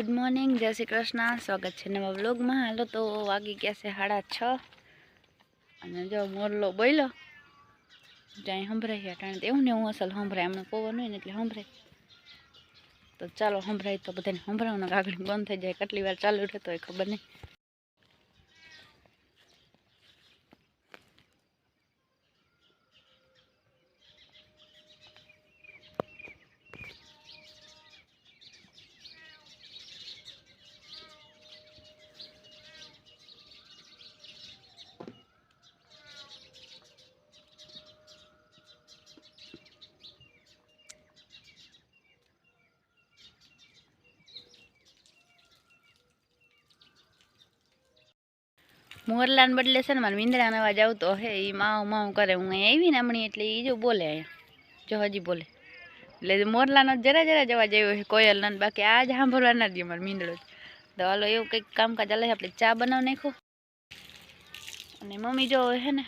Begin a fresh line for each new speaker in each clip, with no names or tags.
Good morning જય શ્રી કૃષ્ણ. સ્વાગત છે નવા બ્લોગમાં હાલો તો વાગી ગયા છે સાડા છ. અને જો મોરલો બોલો જ્યાં સંભળાય છે અટાણે તો એવું ને એવું અસલ સંભળાય. હમણાં પવન હોય ને એટલે સંભળાય. તો ચાલો સંભળાય તો બધાને સંભળાવવાનું આગળ બંધ થઈ જાય. કેટલી વાર ચાલુ રહેતો હોય ખબર નહીં. મોરલાને બદલે છે ને મારે મીંદડાનો અવાજ આવતો હે એ માવ માવ કરે. હું અહીં આવી ને હમણાં એટલે એ જો બોલે અહીંયા. જો હજી બોલે. એટલે મોરલાનો જરા જરા જ અવાજ આવ્યો છે કોયલનો બાકી આજ સાંભળવા ના દે મારે મીંદડો જ. તો હાલો એવું કંઈક કામકાજ છે, આપણે ચા બનાવી નાખું અને મમ્મી જો હે ને,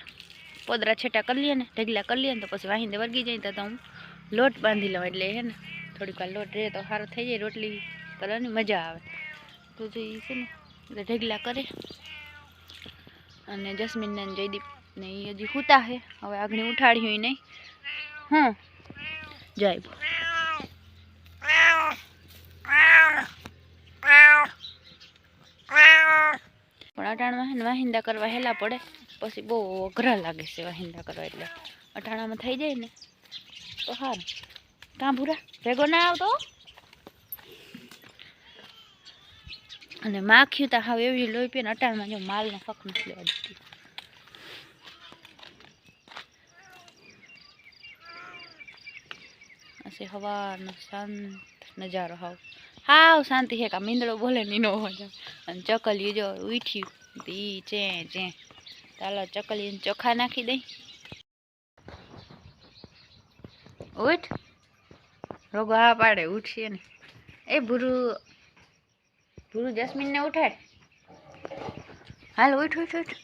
પોદરા છેટા કરી લઈએ ને, ઢગલા કરી લઈએ ને, તો પછી વાહિંદે વર્ગી જાય તો હું લોટ બાંધી લઉં એટલે હે ને, થોડીક વાર લોટ રહે તો સારો થઈ જાય, રોટલી કરવાની મજા આવે. તો જો છે ને, એટલે ઢગલા કરે. અને જસ્મીન ને જયદીપ ને એ હજી સૂતા છે હવે આગળ ઉઠાડ્યું નહીં હમ. જય પણ વાહિંદા કરવા હેલા પડે. પછી બહુ અઘરા લાગે છે વાહિંદા કરવા એટલે. અટાણામાં થઈ જાય ને. તો સારું કાં ભૂરા ભેગો ના આવતો અને માખ્યું તો હાવ એવી લોહી પીને અટાણમાં જો માલને ફક નથી લેવા દીધી હવાનો શાંત નજારો હાવ. હાવ શાંતિ છે કા મીંદડો બોલે નહીં નો હોય અને ચકલી જો ઉઠ્યું તી ચે ચે. ચાલો ચકલીને ચોખા નાખી દઈ. ઉઠ. રોગો હા પાડે ઉઠીએ ને. એ ભૂરું ભૂરું જસ્મીનને ઉઠાડ. હાલ ઉઠ ઉઠ ઉઠ.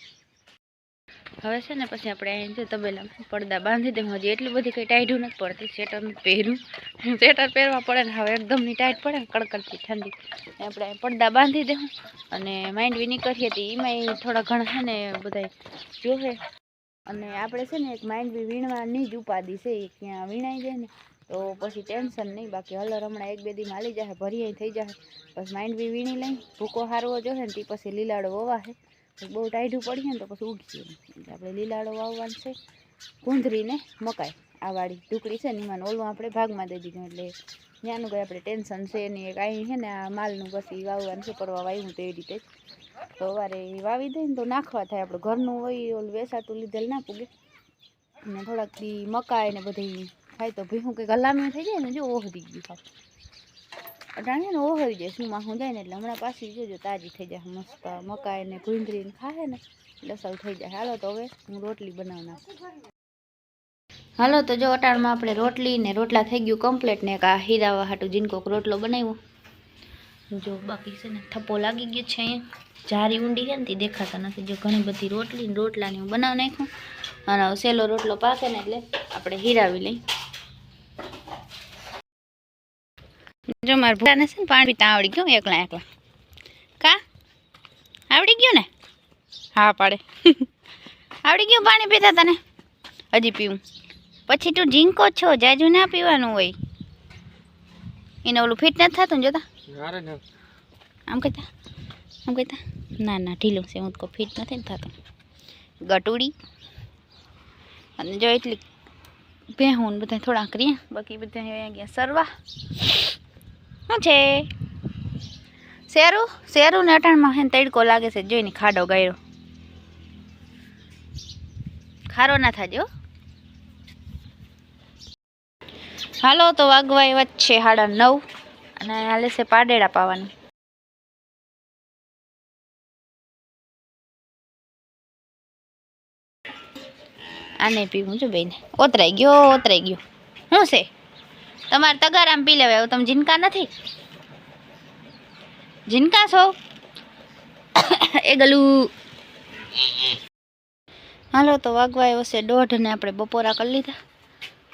હવે છે ને પછી આપણે અહીં જો તબેલામાં પડદા બાંધી દઉં હજી એટલી બધી કંઈ ટાઈઢું નથી પડતી. સ્વેટર નથી પહેર્યું. સ્વેટર પહેરવા પડે ને હવે એકદમની ટાઈટ પડે ને કડકડતી ઠંડી. આપણે પડદા બાંધી દઉં અને માંડવી નીકળીએ તો એમાંય થોડા ઘણા છે ને બધા જોશે અને આપણે છે ને એક માંડવી વીણવાની જ ઉપાધિ છે, એ ક્યાં વીણાઈ જાય ને. તો પછી ટેન્શન નહીં, બાકી હલર હમણાં એક બે દી માલી જાય ભરી થઈ જાય પછી માંડવી વીણી લઈ, ભૂકો હારવો જોઈએ ને તે પછી લીલાડો વવાશે બહુ ટાઈઢું પડીએ ને તો પછી ઉગીએ. એટલે આપણે લીલાડો વાવવાનું છે કુંધરીને મકાઈ. આ વાળી ઢુકડી છે ને એમાં ઓલું આપણે ભાગમાં દઈ દીધું એટલે ત્યાંનું કંઈ આપણે ટેન્શન છે નહીં એક અહીં છે ને, આ માલનું પછી વાવવાનું છે પડવા વાવ્યું તો એ રીતે જ. તો સવારે ઈ વાવી દઈએ ને તો નાખવા થાય, આપણે ઘરનું હોય ઓલું વેસાતું લીધેલ ના પૂગે. અને થોડાક બી મકાઈ ને બધી થાય તો ભીહું કંઈક હલામીઓ થઈ જાય ને જો ઓહરી ગયું સાવ અટાણે ને ઓહરી જાય, શું માહું જાય ને એટલે હમણાં પાછી જોજો, તાજી થઈ જાય, મસ્ત મકાઈ ને ભૂંદરી ને ખાહે ને એટલે થઈ જાય. હાલો તો હવે હું રોટલી બનાવી હાલો તો જો અટાણમાં આપણે રોટલી ને રોટલા થઈ ગયું કમ્પ્લીટ ને આ હીરાવા હાટું જીનકોક રોટલો બનાવ્યો. જો બાકી છે ને થપ્પો લાગી ગયો છે અહીંયા. જારી ઊંડી છે ને તે દેખાતા નથી. જો ઘણી બધી રોટલી રોટલાની હું બનાવી નાખું. અને સહેલો રોટલો પાકે ને એટલે આપણે હીરાવી લઈ. જો મારે ભૂલા નથી ને પાણી પીતા આવડી ગયું એકલા એકલા. કા? આવડી ગયું ને? હા પાડે. આવડી ગયું પાણી પીતા તને? હજી પીવું. પછી તું ઝીંકો છો જાજુ ના પીવાનું હોય. એને ઓલું ફિટ નથી થતું ને જોતા? આમ કહેતા આમ કહેતા ના ના ઢીલું છે હું તો ફિટ નથી ને થતું. ગટુડી. અને જો એટલી ભેહું ને બધા થોડાક કરીએ બાકી બધા અહીંયા ગયા. સરવા. શું છે? શેરું? શેરું ને અટાણમાં હે તડકો લાગે છે. જોઈને ખાડો ગાયરો. ખારો ના થાજો હાલો, તો વાગવા એવા જ છે સાડા નવ અને હાલે છે પાડેડા પાવાની. આને પીવું છું બેન. ઓતરાઈ ગયો ઓતરાઈ ગયો. શું છે? તમારે તગારામ પી લેવાય. હવે તમે જીનકા નથી? જીનકા છો? એ ગલું. હાલો, તો વાગવા એવો છે દોઢ ને આપણે બપોરા કરી લીધા.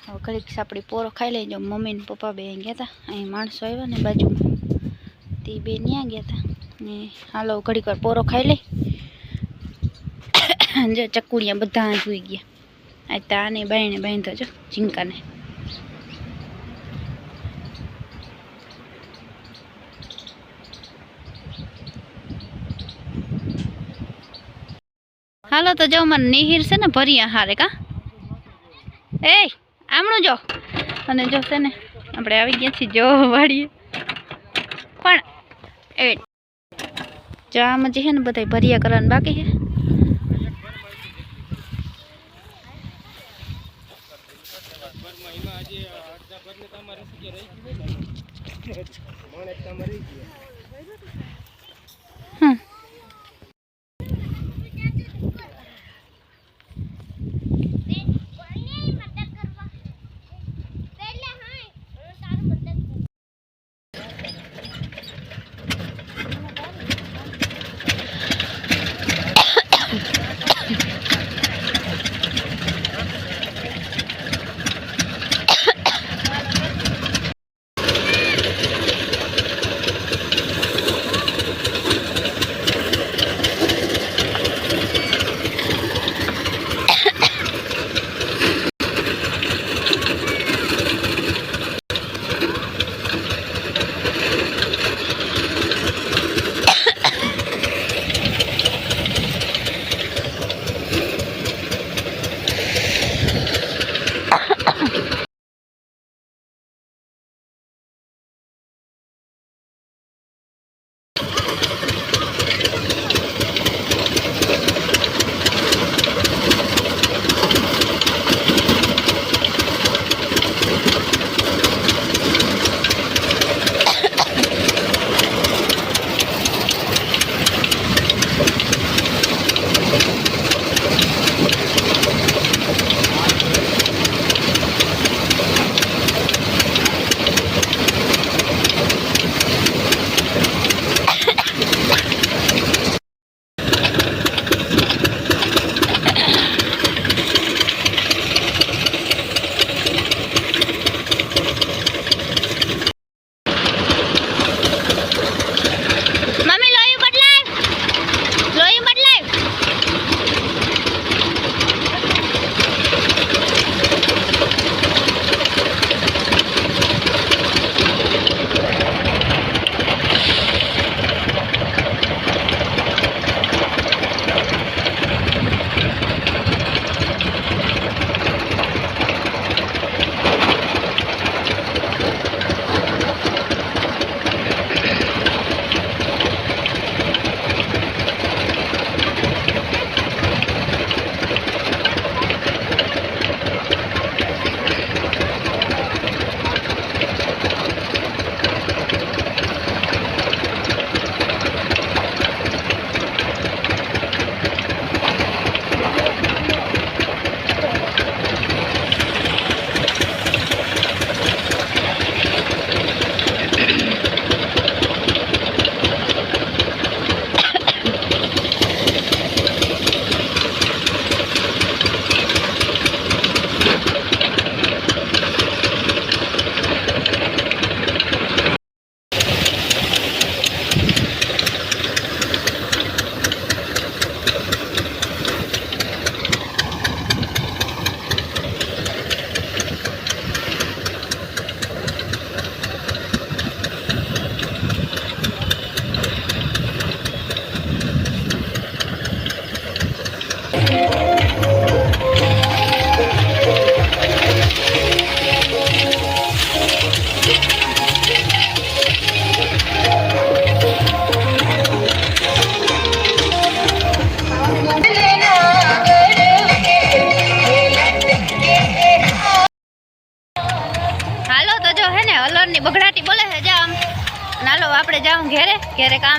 હવે ઘડીક આપણી પોરો ખાઈ લઈ જો મમ્મી ને પપ્પા બે ગયા હતા. અહીં માણસો આવ્યા ને બાજુમાં. તે બે ન્યા ગયા હતા. ને હાલો, ઘડીક પોરો ખાઈ લઈ. જો ચકુડિયા બધા સુઈ ગયા. આ તાને બાઈને બાંધો જો ઝીંકાને હાલો તો જો મને નિહિર છે ને ભરિયા હારે કા? એ આમણું જો. અને જો છે ને, આપણે આવી ગયા છીએ જો વાળીએ પણ, એ જો આમાં જે છે ને બધા ભરિયા કરવાનું બાકી છે. હમ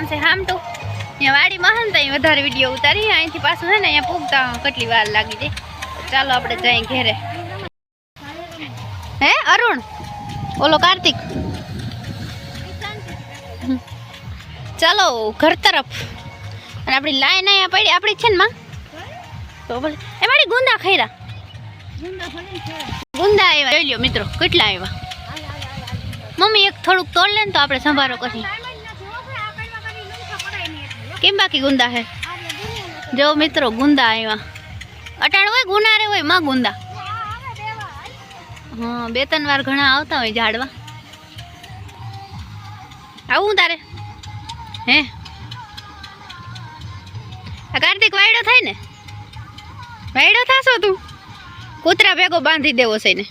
ઘેરે છે છે તો. અહીંયા વાડી મહાન તો અહીં વધારે વીડિયો ઉતારી અહીંથી પાછું છે ને અહીંયા પૂગતા કેટલી વાર લાગી જાય. ચાલો આપણે જઈએ ઘેરે. હે, અરુણ? ઓલો કાર્તિક? ચાલો, ઘર તરફ. અને આપણી લાઈન અહીંયા પડી, આપણી છે ને માં? તો બોલે. એ મારી ગુંદા ખૈરા ગુંદા આવ્યા જોઈ લ્યો મિત્રો, કેટલા આવ્યા મમ્મી એક થોડુંક તોડ લે ને તો આપણે સંભારો કરી. કેમ બાકી ગુંદા હે? જો મિત્રો, ગુંદા આવ્યા અટાણ હોય, ગુનારે હોય, માં ગુંદા. હા, બે ત્રણ વાર ઘણા આવતા હોય ઝાડવા. આવું તારે? હે? આ કાર્તિક વાયડો થાય ને? વાયડો થાશો તું? કૂતરા ભેગો બાંધી દેવો છે ને